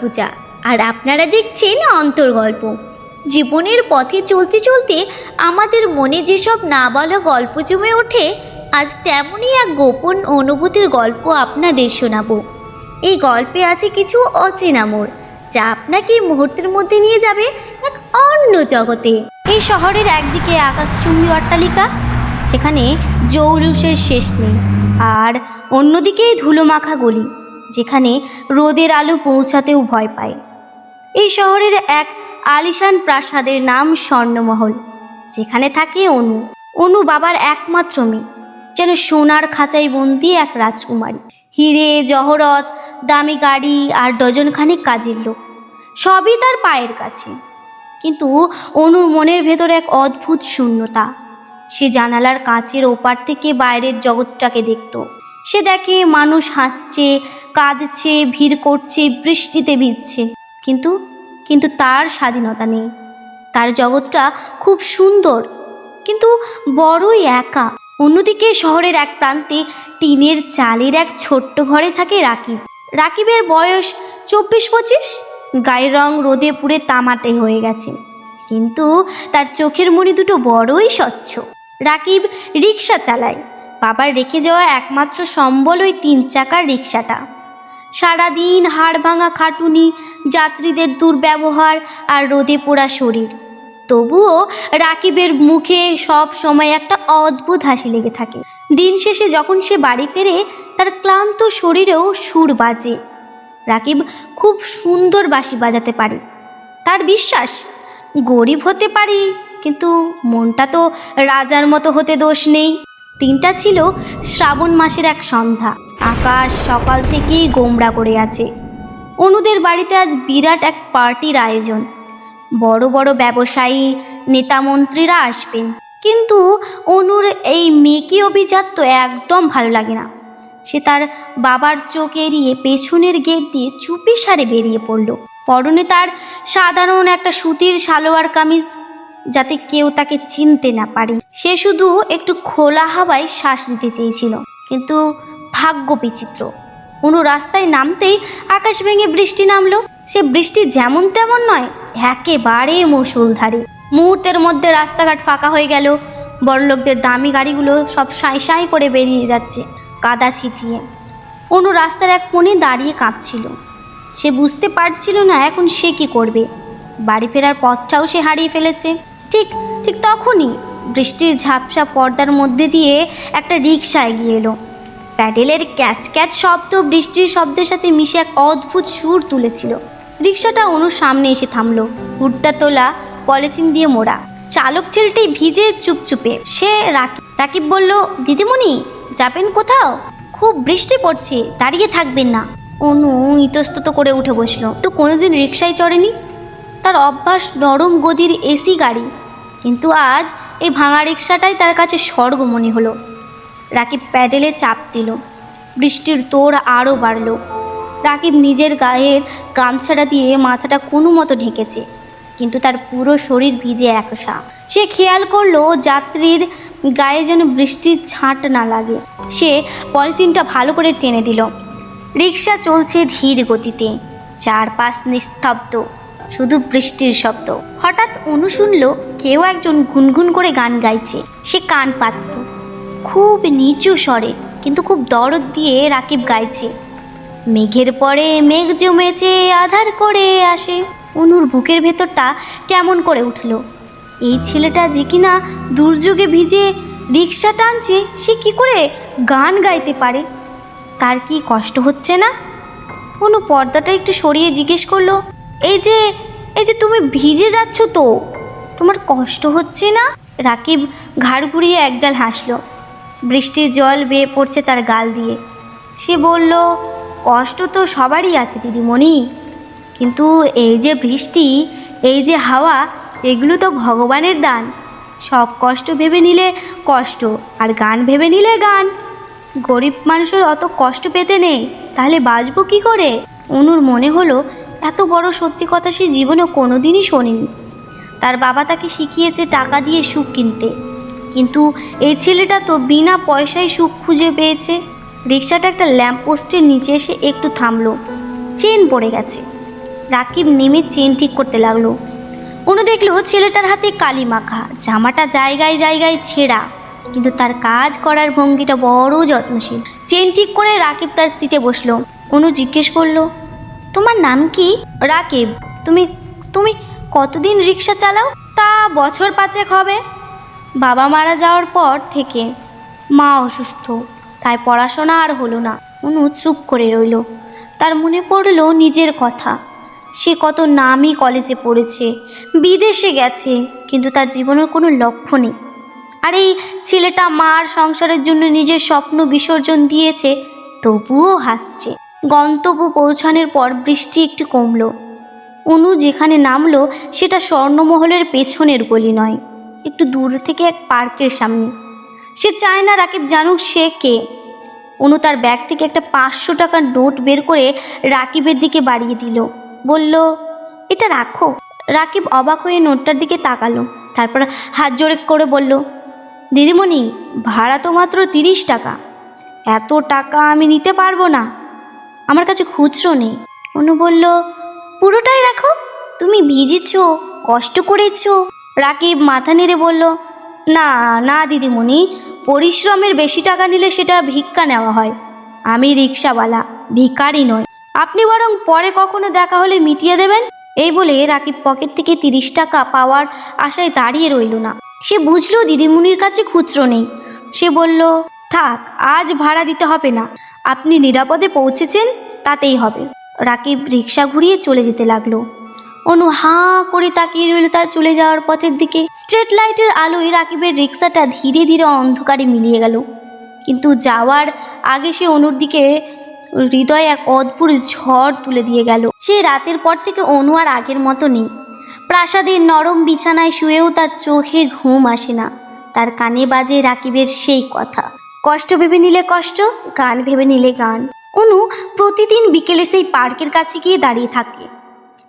পূজা আর আপনারা দেখছেন অন্তর্গল্প জীবনের পথে চলতে চলতে আমাদের মনে যেসব না বলা গল্প জমে ওঠে, আজ তেমনই এক গোপন অনুভূতির গল্প আপনাদের শোনাবো। এই গল্পে আছে কিছু অচেনা মোড়, যা আপনাকে মুহূর্তের মধ্যে নিয়ে যাবে এক অন্য জগতে। এই শহরের একদিকে আকাশচুম্বী অট্টালিকা, যেখানে জৌলুসের শেষ নেই, আর অন্যদিকে ধুলোমাখা গলি। যেখানে রোদের আলো পৌঁছাতেও ভয় পায়। এই শহরের এক আলিশান প্রাসাদের নাম স্বর্ণমহল, যেখানে থাকে অনু। অনু বাবার একমাত্র মেয়ে, যেন সোনার খাঁচায় বন্দি এক রাজকুমারী। হিরে, জহরত, দামি গাড়ি আর ডজনখানেক কাজের লোক, সবই তার পায়ের কাছে। কিন্তু অনুর মনের ভেতর এক অদ্ভুত শূন্যতা, সে জানালার কাঁচের ওপার থেকে বাইরের জগৎটাকে দেখত। সে দেখে মানুষ হাসছে কাঁদছে, ভিড় করছে, বৃষ্টিতে ভিজছে। কিন্তু কিন্তু তার স্বাধীনতা নেই। তার জগৎটা খুব সুন্দর, কিন্তু বড়ই একা। অন্যদিকে শহরের এক প্রান্তে টিনের চালের এক ছোট্ট ঘরে থাকে রাকিব। রাকিবের বয়স চব্বিশ পঁচিশ গায়ের রং রোদে পুড়ে তামাটে হয়ে গেছে। কিন্তু তার চোখের মণি দুটো বড়ই স্বচ্ছ। রাকিব রিক্সা চালায়। বাবার রেখে যাওয়া একমাত্র সম্বল ওই তিন চাকার রিক্সাটা সারাদিন হাড় ভাঙা খাটুনি, যাত্রীদের দুর্ব্যবহার আর রোদে পোড়া শরীর। তবুও রাকিবের মুখে সব সময় একটা অদ্ভুত হাসি লেগে থাকে। দিন শেষে যখন সে বাড়ি ফেরে, তার ক্লান্ত শরীরেও সুর বাজে। রাকিব খুব সুন্দর বাঁশি বাজাতে পারে। তার বিশ্বাস, গরিব হতে পারি, কিন্তু মনটা তো রাজার মতো হতে দোষ নেই। তিনটা ছিল শ্রাবণ মাসের এক সন্ধ্যা। আকাশ সকাল থেকেই গোমড়া করে আছে। অনুদের বাড়িতে আজ বিরাট এক পার্টির আয়োজন। বড় বড় ব্যবসায়ী নেতামন্ত্রীরা আসবেন। কিন্তু অনুর এই মেকি অভিজাত তো একদম ভালো লাগে না। সে তার বাবার চোখ এড়িয়ে পেছনের গেট দিয়ে চুপি সারে বেরিয়ে পড়ল। পরনে তার সাধারণ একটা সুতির সালোয়ার কামিজ যাতে কেউ তাকে চিনতে না পারে। সে শুধু একটু খোলা হাওয়ায় শ্বাস নিতে চেয়েছিল, কিন্তু ভাগ্য বিচিত্র। অনু রাস্তায় নামতেই আকাশ ভেঙে বৃষ্টি নামলো। সে বৃষ্টি যেমন তেমন নয়, একেবারে মুসুলধারে মুহূর্তের মধ্যে রাস্তাঘাট ফাঁকা হয়ে গেল। বড়লোকদের দামি গাড়িগুলো সব সাঁই সাঁই করে বেরিয়ে যাচ্ছে, কাদা ছিটিয়ে। অনু রাস্তার এক কোণে দাঁড়িয়ে কাঁদছিল। সে বুঝতে পারছিল না এখন সে কি করবে। বাড়ি ফেরার পথটাও সে হারিয়ে ফেলেছে। ঠিক ঠিক তখনই বৃষ্টির ঝাপসা পর্দার মধ্যে দিয়ে একটা রিক্সা এগিয়ে এলো। প্যাডেলের ক্যাচ ক্যাচ শব্দ বৃষ্টির শব্দের সাথে মিশে এক অদ্ভুত সুর তুলেছিল। রিক্সাটা অনুর সামনে এসে থামলো। হুডটা তোলা, পলিথিন দিয়ে মোড়া। চালক ছেলেটি ভিজে চুপচুপে। সে রাকিব রাকিব বলল, দিদিমণি, যাবেন কোথাও? খুব বৃষ্টি পড়ছে, দাঁড়িয়ে থাকবেন না। অনু ইতস্তত করে উঠে বসল। তো কোনোদিন রিক্সায় চড়েনি। তার অভ্যাস নরম গদির এসি গাড়ি কিন্তু আজ এই ভাঙা রিক্সাটাই তার কাছে স্বর্গ মনে হলো। রাকিব প্যাডেলে চাপ দিল। বৃষ্টির তোড় আরও বাড়ল। রাকিব নিজের গায়ের গামছাটা দিয়ে মাথাটা কোনো মতো ঢেকেছে, কিন্তু তার পুরো শরীর ভিজে একসা। সে খেয়াল করল যাত্রীর গায়ে যেন বৃষ্টির ছাঁট না লাগে। সে পলিথিনটা ভালো করে টেনে দিল। রিক্সা চলছে ধীর গতিতে, চারপাশ নিস্তব্ধ। শুধু বৃষ্টির শব্দ। হঠাৎ অনু শুনল কেউ একজন গুনগুন করে গান গাইছে। সে কান পাতল। খুব নিচু স্বরে, কিন্তু খুব দরদ দিয়ে রাকিব গাইছে। মেঘের পরে মেঘ জমেছে, আধার করে আসে। অনুর বুকের ভেতরটা কেমন করে উঠল। এই ছেলেটা যে কিনা দুর্যোগে ভিজে রিক্সা টানছে, সে কি করে গান গাইতে পারে? তার কি কষ্ট হচ্ছে না? অনু পর্দাটা একটু সরিয়ে জিজ্ঞেস করল, এই যে এই যে তুমি ভিজে যাচ্ছ তো, তোমার কষ্ট হচ্ছে না? রাকিব ঘাড় ঘুরিয়ে একগাল হাসলো। বৃষ্টির জল বেয়ে পড়ছে তার গাল দিয়ে। সে বলল, কষ্ট তো সবারই আছে দিদিমণি। কিন্তু এই যে বৃষ্টি, এই যে হাওয়া, এগুলো তো ভগবানের দান। সব কষ্ট ভেবে নিলে কষ্ট, আর গান ভেবে নিলে গান। গরিব মানুষের অত কষ্ট পেতে নেই, তাহলে বাঁচবো কি করে? অনুর মনে হলো এত বড় সত্যি কথা সে জীবনে কোনোদিনই শোনেনি। তার বাবা তাকে শিখিয়েছে টাকা দিয়ে সুখ কিনতে। কিন্তু এই ছেলেটা তো বিনা পয়সায় সুখ খুঁজে পেয়েছে। রিক্সাটা একটা ল্যাম্পপোস্টের নিচে এসে একটু থামলো। চেন পড়ে গেছে। রাকিব নেমে চেন ঠিক করতে লাগল। অনু দেখল ছেলেটার হাতে কালি মাখা, জামাটা জায়গায় জায়গায় ছেঁড়া। কিন্তু তার কাজ করার ভঙ্গিটা বড় যত্নশীল। চেন ঠিক করে রাকিব তার সিটে বসল। অনু জিজ্ঞেস করল তোমার নাম কি? রাকিব, তুমি তুমি কতদিন রিক্সা চালাও? তা বছর পাঁচেক হবে। বাবা মারা যাওয়ার পর থেকে মা অসুস্থ, তাই পড়াশোনা আর হলো না। অনু চুপ করে রইল। তার মনে পড়ল নিজের কথা। সে কত নামই কলেজে পড়েছে, বিদেশে গেছে, কিন্তু তার জীবনের কোনো লক্ষ্য নেই। আর এই ছেলেটা মার সংসারের জন্য নিজের স্বপ্ন বিসর্জন দিয়েছে, তবুও হাসছে। গন্তব্য পৌঁছানোর পর বৃষ্টি একটু কমল। অনু যেখানে নামলো, সেটা স্বর্ণমহলের পেছনের গলি নয়, একটু দূর থেকে এক পার্কের সামনে। সে চায় না রাকিব জানুক সে কে। অনু তার ব্যাগ থেকে একটা পাঁচশো টাকার নোট বের করে রাকিবের দিকে বাড়িয়ে দিল। বলল, এটা রাখো। রাকিব অবাক হয়ে নোটটার দিকে তাকালো, তারপর হাত জোরে করে বলল, দিদিমণি, ভাড়া তো মাত্র তিরিশ টাকা। এত টাকা আমি নিতে পারব না। আমার কাছে খুচরো নেই। অনু বলল, পুরোটাই রাখো। তুমি ভিজেছো, কষ্ট করেছ। রাকিব মাথা নেড়ে বলল, না না দিদিমণি, পরিশ্রমের বেশি টাকা নিলে সেটা ভিক্ষা নেওয়া হয়। আমি রিক্সাওয়ালা, ভিখারি নয় আপনি বরং পরে কখনো দেখা হলে মিটিয়ে দেবেন? এই বলে রাকিব পকেট থেকে তিরিশ টাকা পাওয়ার আশায় দাঁড়িয়ে রইল না। সে বুঝলো দিদিমণির কাছে খুচরো নেই। সে বলল, থাক, আজ ভাড়া দিতে হবে না। আপনি নিরাপদে পৌঁছেছেন, তাতেই হবে। রাকিব রিক্সা ঘুরিয়ে চলে যেতে লাগল। অনু হাঁ করে তাকিয়ে রইল তার চলে যাওয়ার পথের দিকে। স্ট্রিট লাইটের আলোয় রাকিবের রিক্সাটা ধীরে ধীরে অন্ধকারে মিলিয়ে গেল। কিন্তু যাওয়ার আগে সে অনুর দিকে হৃদয়ে এক অদ্ভুত ঝড় তুলে দিয়ে গেল। সে রাতের পর থেকে অনু আর আগের মতো নেই। প্রাসাদের নরম বিছানায় শুয়েও তার চোখে ঘুম আসে না। তার কানে বাজে রাকিবের সেই কথা। কষ্ট ভেবে নিলে কষ্ট, গান ভেবে নিলে গান। অনু প্রতিদিন বিকেলে সেই পার্কের কাছে গিয়ে দাঁড়িয়ে থাকে,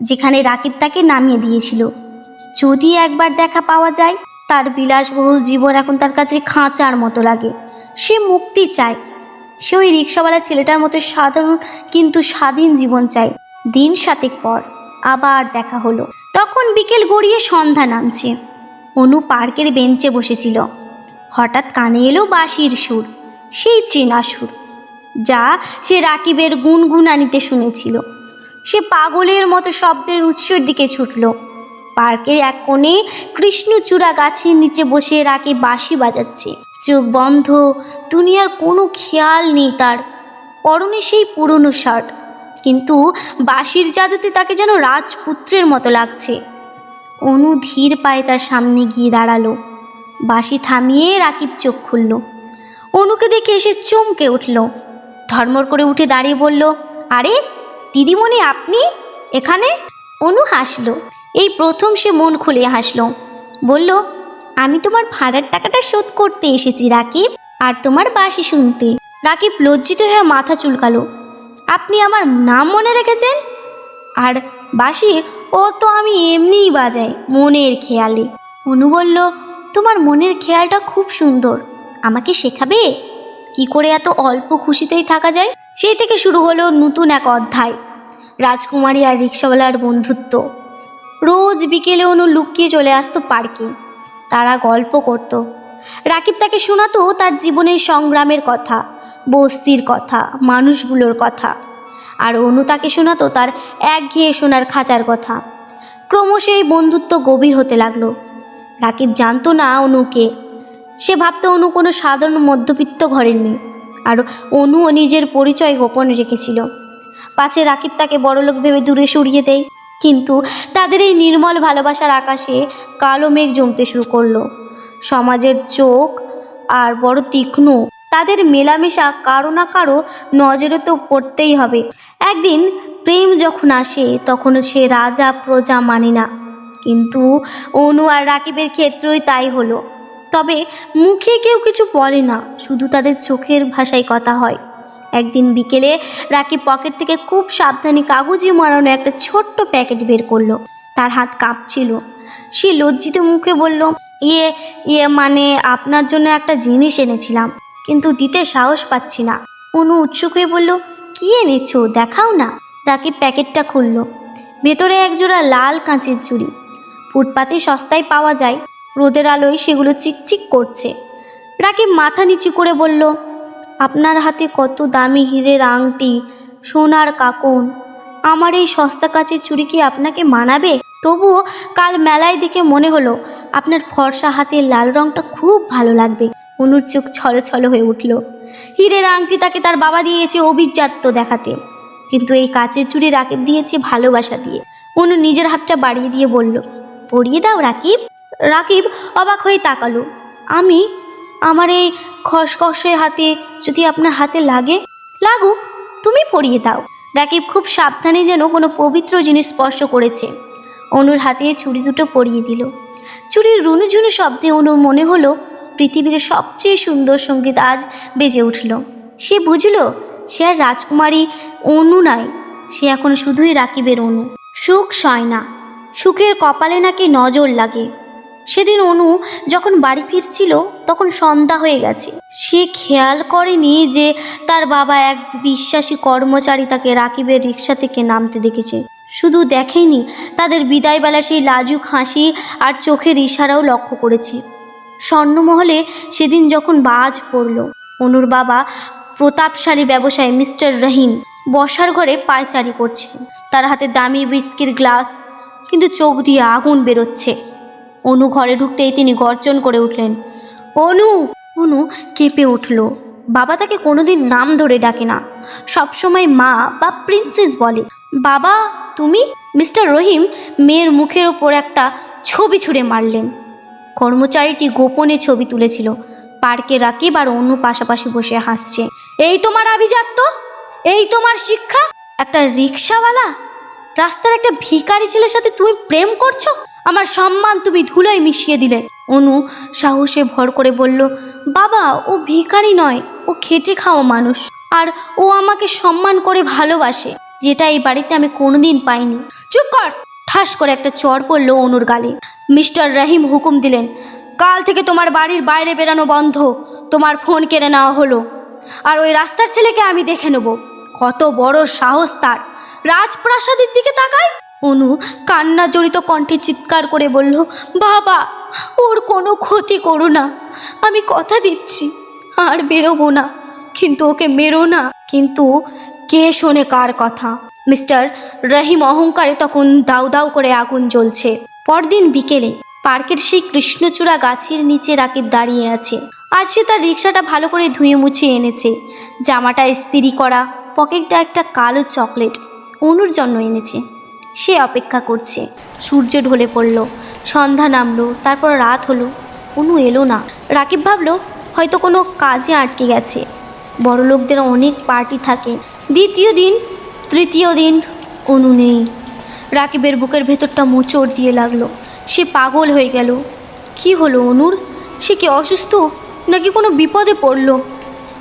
যেখানে রাকিব তাকে নামিয়ে দিয়েছিল। যদি একবার দেখা পাওয়া যায়, তার বিলাসবহুল জীবন এখন তার কাছে খাঁচার মতো লাগে। সে মুক্তি চায়। সে ওই রিক্সাওয়ালা ছেলেটার মতো সাধারণ কিন্তু স্বাধীন জীবন চায়। দিন সাতেক পর আবার দেখা হলো। তখন বিকেল গড়িয়ে সন্ধ্যা নামছে। অনু পার্কের বেঞ্চে বসেছিল। হঠাৎ কানে এলো বাঁশির সুর, সেই চেনা সুর, যা সে রাকিবের গুনগুনানিতে শুনেছিল। সে পাগলের মতো শব্দের উৎসের দিকে ছুটল। পার্কের এক কোণে কৃষ্ণচূড়া গাছের নিচে বসে রাকে বাঁশি বাজাচ্ছে। চোখ বন্ধ, দুনিয়ার কোনো খেয়াল নেই তার। পরনে সেই পুরনো শার্ট, কিন্তু বাঁশির জাদুতে তাকে যেন রাজপুত্রের মতো লাগছে। অনু ধীর পায়ে তার সামনে গিয়ে দাঁড়াল। বাঁশি থামিয়ে রাকিব চোখ খুলল। অনুকে দেখে এসে চমকে উঠল। ধর্মর করে উঠে দাঁড়িয়ে বলল, আরে, দিদিমণি আপনি? এখানে? অনু হাসলো। এই প্রথম সে মন খুলে হাসলো। বলল, আমি তোমার ভাড়ার টাকাটা শোধ করতে এসেছি, রাকিব, আর তোমার বাসি শুনতে। রাকিব লজ্জিত হয়ে মাথা চুলকালো। আপনি আমার নাম মনে রেখেছেন? আর বাসি ও তো আমি এমনিই বাজাই, মনের খেয়ালে। অনু বলল তোমার মনের খেয়ালটা খুব সুন্দর। আমাকে শেখাবে? কি করে এত অল্প খুশিতেই থাকা যায়? সেই থেকে শুরু হলো নতুন এক অধ্যায়। রাজকুমারী আর রিক্সাওয়ালার বন্ধুত্ব। রোজ বিকেলে অনু লুকিয়ে চলে আসতো পার্কে। তারা গল্প করত। রাকিব তাকে শোনাতো তার জীবনের সংগ্রামের কথা, বস্তির কথা, মানুষগুলোর কথা। আর অনু তাকে শোনাতো তার একঘেয়ে শোনার খাঁচার কথা। ক্রমশ এই বন্ধুত্ব গভীর হতে লাগল। রাকিব জানতো না অনুকে। সে ভাবত অনু কোনো সাধারণ মধ্যবিত্ত ঘরের মেয়ে, আর অনুও নিজের পরিচয় গোপন রেখেছিল। পাছে রাকিব তাকে বড়লোক ভেবে দূরে সরিয়ে দেয়, কিন্তু তাদের এই নির্মল ভালোবাসার আকাশে কালো মেঘ জমতে শুরু করল। সমাজের চোখ আর বড় তীক্ষ্ণ, তাদের মেলামেশা কারও না কারও নজরে তো পড়তেই হবে। একদিন প্রেম যখন আসে, তখন সে রাজা, প্রজা মানে না। কিন্তু অনু আর রাকিবের ক্ষেত্রেই তাই হলো। তবে মুখে কেউ কিছু বলে না, শুধু তাদের চোখের ভাষায় কথা হয়। একদিন বিকেলে রাকিব পকেট থেকে খুব সাবধানে কাগজে মারানো একটা ছোট্ট প্যাকেট বের করল। তার হাত কাঁপছিল। সে লজ্জিত মুখে বলল ইয়ে ইয়ে মানে আপনার জন্য একটা জিনিস এনেছিলাম, কিন্তু দিতে সাহস পাচ্ছি না। অনু উৎসুক হয়ে বলল, কি এনেছো? দেখাও না। রাকিব প্যাকেটটা খুললো। ভেতরে একজোড়া লাল কাঁচের চুড়ি ফুটপাতে সস্তায় পাওয়া যায়। রোদের আলোয় সেগুলো চিকচিক করছে। রাকিব মাথা নিচু করে বলল, আপনার হাতে কত দামি হীরের আংটি সোনার কাকন। আমার এই সস্তা কাচের চুড়ি কি আপনাকে মানাবে? তবুও কাল মেলায় দেখে মনে হলো, আপনার ফর্সা হাতের লাল রংটা খুব ভালো লাগবে। অনুর চোখ ছলো ছলো হয়ে উঠল। হীরের আংটি তাকে তার বাবা দিয়েছে অভিজাত্য দেখাতে। কিন্তু এই কাচের চুড়ি রাকিব দিয়েছে ভালোবাসা দিয়ে। অনু নিজের হাতটা বাড়িয়ে দিয়ে বলল পরিয়ে দাও, রাকিব। রাকিব অবাক হয়ে তাকালো। আমি আমার এই খসখসে হাতে যদি আপনার হাতে লাগে, লাগুক, তুমি পরিয়ে দাও। রাকিব খুব সাবধানে যেন কোনো পবিত্র জিনিস স্পর্শ করেছে। অনুর হাতে চুড়ি দুটো পরিয়ে দিল। চুড়ির রুনুঝুনু শব্দে অনুর মনে হলো, পৃথিবীর সবচেয়ে সুন্দর সংগীত আজ বেজে উঠল। সে বুঝলো, সে আর রাজকুমারী অনু নয় সে এখন শুধুই রাকিবের অনু। সুখ সয় না। সুখের কপালে নাকি নজর লাগে। সেদিন অনু যখন বাড়ি ফিরছিল, তখন সন্ধ্যা হয়ে গেছে। সে খেয়াল করেনি যে তার বাবা এক বিশ্বাসী কর্মচারী তাকে রাকিবের রিক্সা থেকে নামতে দেখেছে। শুধু দেখেনি, তাদের বিদায়বেলা সেই লাজুক হাসি আর চোখের ইশারাও লক্ষ্য করেছে। স্বর্ণমহলে সেদিন যখন বাজ পড়ল, অনুর বাবা প্রতাপশালী ব্যবসায়ী মিস্টার রহিম বসার ঘরে পায়চারি করছে তার হাতে দামি বিস্কির গ্লাস কিন্তু চোখ দিয়ে আগুন বেরোচ্ছে। অনু ঘরে ঢুকতেই তিনি গর্জন করে উঠলেন, অনু! অনু কেঁপে উঠল। বাবা তাকে কোনোদিন নাম ধরে ডাকে না। সবসময় মা বা প্রিন্সেস বলে, বাবা, তুমি? মিস্টার রহিম মেয়ের মুখের ওপর একটা ছবি ছুঁড়ে মারলেন। কর্মচারীটি গোপনে ছবি তুলেছিল। পার্কে রাকিব আর অন্য পাশাপাশি বসে হাসছে, এই তোমার আভিজাত্য? এই তোমার শিক্ষা? একটা রিক্সাওয়ালা? রাস্তার একটা ভিখারি ছেলের সাথে তুমি প্রেম করছ? আমার সম্মান তুমি ধুলোয় মিশিয়ে দিলে। অনু সাহসে ভর করে বলল, বাবা, ও ভিখারি নয়, ও খেটে খাওয়া মানুষ। আর ও আমাকে সম্মান করে ভালোবাসে, যেটা এই বাড়িতে আমি কোনোদিন পাইনি। চুপ কর! ঠাস করে একটা চর পড়ল অনুর গালে। মিস্টার রহিম হুকুম দিলেন, কাল থেকে তোমার বাড়ির বাইরে বেরানো বন্ধ, তোমার ফোন কেড়ে নেওয়া হলো। আর ওই রাস্তার ছেলেকে আমি দেখে নেব। কত বড় সাহস তার। রাজপ্রাসাদের দিকে তাকায়? অনু কান্না জড়িত কণ্ঠে চিৎকার করে বলল, বাবা, ওর কোনো ক্ষতি করো না। আমি কথা দিচ্ছি, আর বেরোবো না। কিন্তু ওকে মেরো না। কিন্তু কে শোনে কার কথা? মিস্টার রহিম অহংকারে তখন দাউ দাউ করে আগুন জ্বলছে। পরদিন বিকেলে পার্কের সেই কৃষ্ণচূড়া গাছের নিচে রাকিব দাঁড়িয়ে আছে। আজ সে তার রিক্সাটা ভালো করে ধুয়ে মুছে এনেছে। জামাটা ইস্ত্রি করা, পকেটটা একটা কালো চকলেট। অনুর জন্য এনেছে। সে অপেক্ষা করছে। সূর্য ঢলে পড়ল। সন্ধ্যা নামলো, তারপর রাত হলো। অনু এলো না। রাকিব ভাবলো, হয়তো কোনো কাজে আটকে গেছে। বড় লোকদের অনেক পার্টি থাকে। দ্বিতীয় দিন, তৃতীয় দিন অনু নেই। রাকিবের বুকের ভেতরটা মোচড় দিয়ে লাগল। সে পাগল হয়ে গেল। কি হলো অনুর? সে কি অসুস্থ? নাকি কোনো বিপদে পড়ল?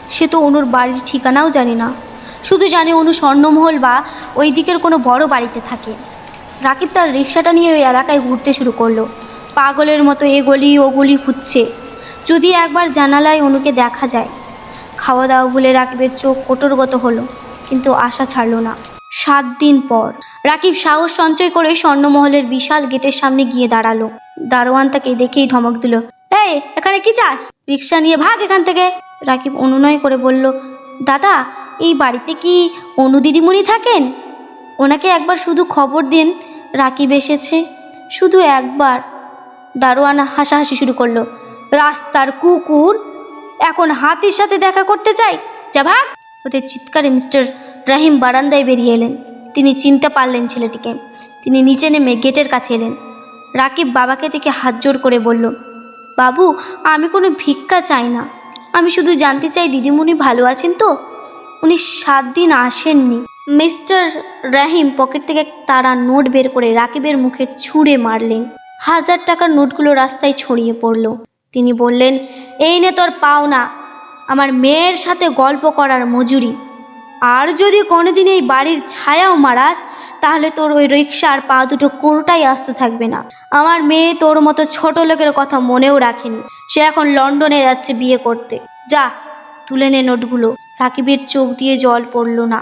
সে তো অনুর বাড়ির ঠিকানাও জানে না। শুধু জানে অনু স্বর্ণমহল বা ওই দিকের কোনো বড় বাড়িতে থাকে। রাকিব তার রিক্সাটা নিয়ে ওই এলাকায় ঘুরতে শুরু করল। পাগলের মতো এ গলি, ও গলি খুঁজছে যদি একবার জানালায় অনুকে দেখা যায়। খাওয়া দাওয়া বলে রাকিবের চোখ কোটরগত হলো, কিন্তু আশা ছাড়লো না। সাত দিন পর রাকিব সাহস সঞ্চয় করে স্বর্ণমহলের বিশাল গেটের সামনে গিয়ে দাঁড়াল। দারোয়ান তাকে দেখেই ধমক দিল, এই, এখানে কি চাস? রিক্সা নিয়ে ভাগ এখান থেকে। রাকিব অনুনয় করে বলল, দাদা এই বাড়িতে কি অনু দিদিমণি থাকেন? ওনাকে একবার শুধু খবর দিন, রাকিব এসেছে। শুধু একবার। দারোয়ান হাসাহাসি শুরু করল। রাস্তার কুকুর, এখন হাতির সাথে দেখা করতে চাই? যা ভাগ। ওদের চিৎকারে মিস্টার রাহিম বারান্দায় বেরিয়ে এলেন। তিনি চিনতে পারলেন ছেলেটিকে। তিনি নিচে নেমে গেটের কাছে এলেন। রাকিব বাবাকে দেখে হাত জোর করে বলল, বাবু, আমি কোনো ভিক্ষা চাই না। আমি শুধু জানতে চাই দিদিমণি ভালো আছেন তো? উনি সাত দিন আসেননি। মিস্টার রাহিম পকেট থেকে তারা নোট বের করে রাকিবের মুখে ছুঁড়ে মারলেন। হাজার টাকার নোটগুলো রাস্তায় ছড়িয়ে পড়ল। তিনি বললেন, এই নে তোর পাওনা। আমার মেয়ের সাথে গল্প করার মজুরি। আর যদি কোনোদিন এই বাড়ির ছায়াও মারাস, তাহলে তোর ওই রিক্সা আর পা দুটো কোনোটাই আসতে থাকবে না। আমার মেয়ে তোর মতো ছোট লোকের কথা মনেও রাখেনি। সে এখন লন্ডনে যাচ্ছে বিয়ে করতে। যা, তুলে নে নোটগুলো। রাকিবের চোখ দিয়ে জল পড়ল না।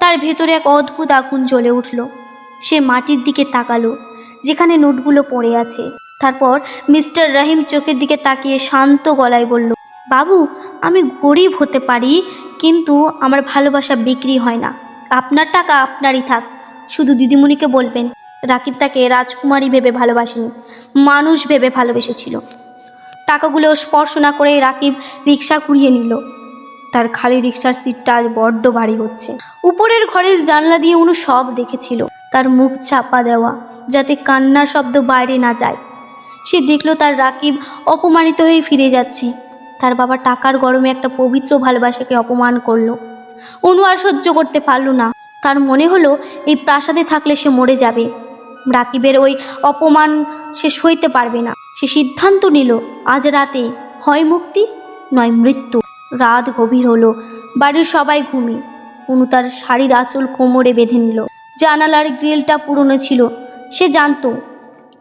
তার ভেতরে এক অদ্ভুত আগুন জ্বলে উঠল। সে মাটির দিকে তাকালো, যেখানে নোটগুলো পড়ে আছে। তারপর মিস্টার রহিম চোখের দিকে তাকিয়ে শান্ত গলায় বলল, বাবু, আমি গরিব হতে পারি, কিন্তু আমার ভালোবাসা বিক্রি হয় না। আপনার টাকা আপনারই থাক। শুধু দিদিমণিকে বলবেন, রাকিব তাকে রাজকুমারী ভেবে ভালোবাসেনি, মানুষ ভেবে ভালোবেসেছিল। টাকাগুলো স্পর্শ না করে রাকিব রিক্সা কুড়িয়ে নিল। তার খালি রিক্সার সিটটা আজ বড্ড ভারী হচ্ছে। উপরের ঘরের জানলা দিয়ে অনু সব দেখেছিল, তার মুখ চাপা দেওয়া, যাতে কান্নার শব্দ বাইরে না যায়। সে দেখল তার রাকিব অপমানিত হয়ে ফিরে যাচ্ছে। তার বাবা টাকার গরমে একটা পবিত্র ভালোবাসাকে অপমান করল। অনু আর সহ্য করতে পারল না। তার মনে হলো, এই প্রাসাদে থাকলে সে মরে যাবে। রাকিবের ওই অপমান সে সইতে পারবে না। সে সিদ্ধান্ত নিল, আজ রাতে, হয় মুক্তি, নয় মৃত্যু। রাত গভীর হলো। বাড়ির সবাই ঘুমি অনু তার শাড়ির আঁচল কোমরে বেঁধে নিল। জানালার গ্রিলটা পুরনো ছিল। সে জানতো,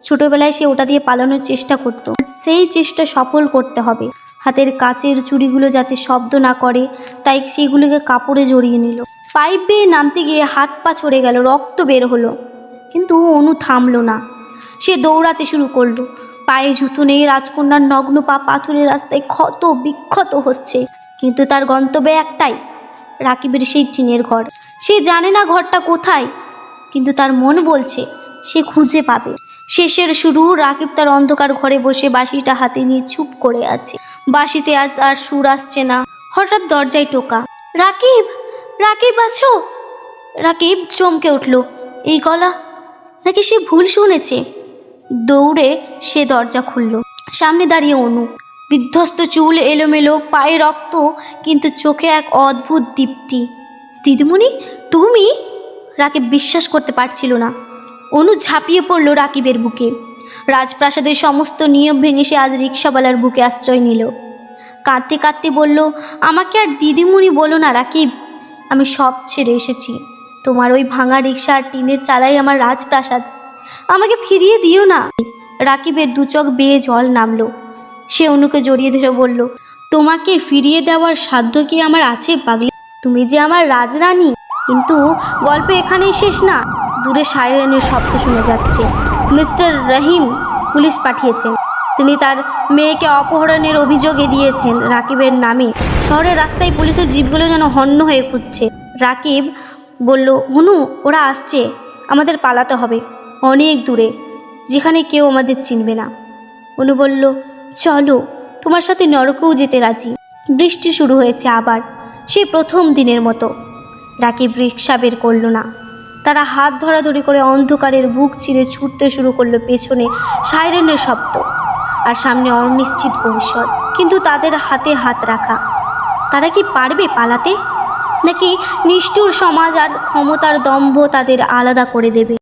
ছোটবেলায় সে ওটা দিয়ে পালানোর চেষ্টা করত। সেই চেষ্টা সফল করতে হবে। হাতের কাচের চুড়িগুলো যাতে শব্দ না করে, তাই সেগুলোকে কাপড়ে জড়িয়ে নিল। ফাইভ বেয়ে নামতে গিয়ে হাত পা ছড়ে গেল, রক্ত বের হলো। কিন্তু অনু থামলো না। সে দৌড়াতে শুরু করল। পায়ে জুতো নেই, রাজকন্যার নগ্ন পা পাথরের রাস্তায় ক্ষত বিক্ষত হচ্ছে। কিন্তু তার গন্তব্যে একটাই, রাকিবের সেই টিনের ঘর। সে জানে না ঘরটা কোথায়, কিন্তু তার মন বলছে, সে খুঁজে পাবে। শেষের শুরু, রাকিব তার অন্ধকার ঘরে বসে বাঁশিটা হাতে নিয়ে চুপ করে আছে। বাঁশিতে আজ আর সুর আসছে না। হঠাৎ দরজায় টোকা। রাকিব রাকিব আছো? রাকিব চমকে উঠল। এই গলা, নাকি সে ভুল শুনেছে? দৌড়ে সে দরজা খুলল। সামনে দাঁড়িয়ে অনু। বিধ্বস্ত চুল, এলোমেলো পায়ে রক্ত, কিন্তু চোখে এক অদ্ভুত দীপ্তি। দিদিমণি, তুমি? রাকিব বিশ্বাস করতে পারছিল না। অনু ঝাঁপিয়ে পড়ল রাকিবের বুকে। রাজপ্রাসাদের সমস্ত নিয়ম ভেঙে সে আজ রিক্সাওয়ালার বুকে আশ্রয় নিল। কাঁদতে কাঁদতে বলল, আমাকে আর দিদিমণি বলো না, রাকিব। আমি সব ছেড়ে এসেছি। তোমার ওই ভাঙা রিক্সা আর টিনের চালাই আমার রাজপ্রাসাদ। আমাকে ফিরিয়ে দিও না। রাকিবের দু চোখ বেয়ে জল নামলো। সে অনুকে জড়িয়ে ধরে বলল, তোমাকে ফিরিয়ে দেওয়ার সাধ্য কি আমার আছে, পাগলি? তুমি যে আমার রাজরানী, কিন্তু গল্প এখানেই শেষ না। দূরে সাইরেনের শব্দ শুনে যাচ্ছে। মিস্টার রহিম পুলিশ পাঠিয়েছেন। তিনি তার মেয়েকে অপহরণের অভিযোগে দিয়েছেন রাকিবের নামে। শহরের রাস্তায় পুলিশের জীবগুলো যেন হন্য হয়ে খুঁজছে। রাকিব বলল, হুনু, ওরা আসছে। আমাদের পালাতে হবে। অনেক দূরে, যেখানে কেউ আমাদের চিনবে না। অনু বলল, চলো, তোমার সাথে নরকেও যেতে রাজি। বৃষ্টি শুরু হয়েছে আবার, সেই প্রথম দিনের মতো। রাকিব রিক্সা বের করল না। তারা হাত ধরাধরি করে অন্ধকারের বুক চিরে ছুটতে শুরু করল পেছনে সাইরেনের শব্দ। আর সামনে অনিশ্চিত ভবিষ্যৎ কিন্তু তাদের হাতে হাত রাখা। তারা কি পারবে পালাতে? নাকি নিষ্ঠুর সমাজ আর ক্ষমতার দম্ভ তাদের আলাদা করে দেবে?